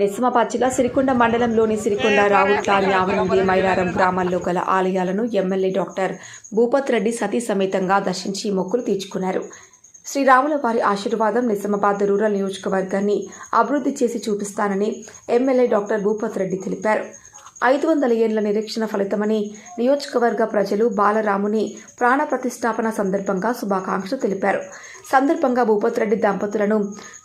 నిస్మాబాద్ జిల్లా సిరికొండ మండలంలోని సిరికొండ రావుట్ల యావనంది మైరారం గ్రామాల్లో గల ఆలయాలను ఎమ్మెల్యే డాక్టర్ భూపత్ రెడ్డి సతీ సమేతంగా దర్శించి మొక్కులు తీర్చుకున్నారు. శ్రీరాముల వారి ఆశీర్వాదం నిజామాబాద్ రూరల్ నియోజకవర్గాన్ని అభివృద్ధి చేసి చూపిస్తానని ఎమ్మెల్యే డాక్టర్ భూపత్ రెడ్డి తెలిపారు. ఐదు వందల ఏళ్ళ నిరీక్షణ ఫలితమని నియోజకవర్గ ప్రజలు బాలరాముని ప్రాణ ప్రతిష్టాపన సందర్భంగా శుభాకాంక్షలు తెలిపారు. సందర్భంగా భూపతిరెడ్డి దంపతులను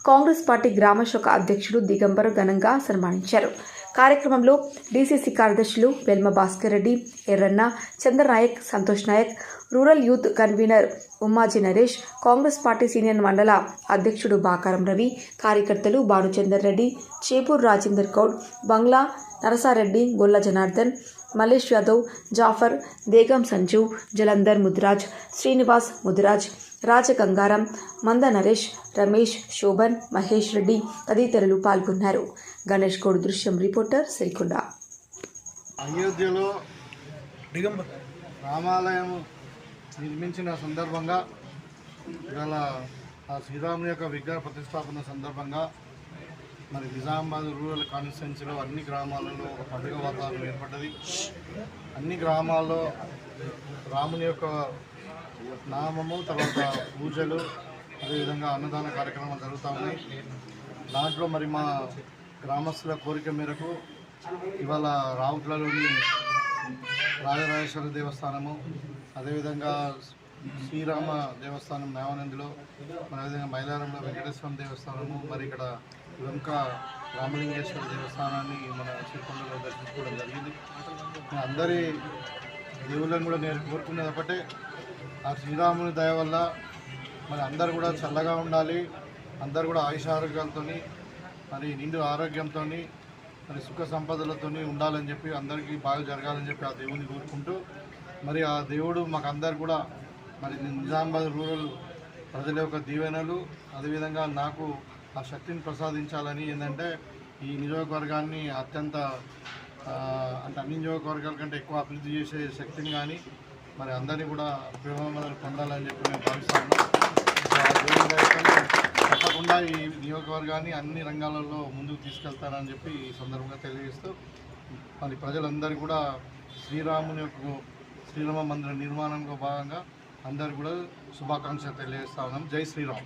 కాంగ్రెస్ పార్టీ గ్రామ శాఖ అధ్యక్షుడు దిగంబర్ ఘనంగా సన్మానించారు. కార్యక్రమంలో డీసీసీ కార్యదర్శులు Velma Bhaskar Reddy Erranna Chandranayak Santosh Nayak rural youth convener Ummaji Naresh Congress party senior మండల అధ్యక్షుడు బాకారం రవి కార్యకర్తలు భానుచందర్ రెడ్డి చేపూర్ రాజేందర్ గౌడ్ బంగ్లా నరసారెడ్డి గొల్ల జనార్దన్ మలేష్ యాదవ్ జాఫర్ దేగం సంజు జలంధర్ ముదిరాజ్ శ్రీనివాస్ ముదిరాజ్ రాజగంగారం మంద నరేష్ రమేష్ శోభన్ మహేష్ రెడ్డి తదితరులు పాల్గొన్నారు. గణేష్ గౌడ్ దృశ్యం రిపోర్టర్ సిరికొండ. అయోధ్యలో రామాలయం నిర్మించిన సందర్భంగా ఇవాళ ఆ శ్రీరాముని యొక్క విగ్రహ ప్రతిష్టాపన సందర్భంగా మరి నిజామాబాద్ రూరల్ కాన్స్టిట్యున్సీలో అన్ని గ్రామాలలో ఒక పండుగ వాతావరణం ఏర్పడ్డది. అన్ని గ్రామాల్లో రాముని యొక్క నామము తర్వాత పూజలు అదేవిధంగా అన్నదాన కార్యక్రమాలు జరుగుతూ ఉన్నాయి. దాంట్లో మరి మా గ్రామస్తుల కోరిక మేరకు ఇవాళ రావుట్లలోని రాజరాజేశ్వర దేవస్థానము అదేవిధంగా శ్రీరామ దేవస్థానం నేవనందిలో మరి అదేవిధంగా మైలారంలో వెంకటేశ్వర దేవస్థానము మరి ఇక్కడ వెంక రామలింగేశ్వర దేవస్థానాన్ని మన శ్రీకొండలో దర్శించుకోవడం జరిగింది. అందరి దేవుళ్ళని కూడా నేను కోరుకునేది ఒకటే ఆ శ్రీరాముని దయ వల్ల మరి అందరు కూడా చల్లగా ఉండాలి. అందరు కూడా ఆయుష ఆరోగ్యాలతో మరి నిండు ఆరోగ్యంతో మరి సుఖ సంపదలతో ఉండాలని చెప్పి అందరికీ బాగా జరగాలని చెప్పి ఆ దేవుని కోరుకుంటూ మరి ఆ దేవుడు మాకు అందరు కూడా మరి నిజామాబాద్ రూరల్ ప్రజల యొక్క దీవెనలు అదేవిధంగా నాకు ఆ శక్తిని ప్రసాదించాలని ఏంటంటే ఈ నియోజకవర్గాన్ని అత్యంత అంటే అన్ని నియోజకవర్గాల కంటే ఎక్కువ అభివృద్ధి చేసే శక్తిని కానీ మరి అందరినీ కూడా ప్రేమలు పొందాలని చెప్పి నేను భావిస్తాను తప్పకుండా ఈ నియోజకవర్గాన్ని అన్ని రంగాలలో ముందుకు తీసుకెళ్తానని చెప్పి ఈ సందర్భంగా తెలియజేస్తూ మరి ప్రజలందరూ కూడా శ్రీరాముని యొక్క శ్రీరామ మందిర నిర్మాణంలో భాగంగా అందరు కూడా శుభాకాంక్షలు తెలియజేస్తా ఉన్నాం. జై శ్రీరామ్.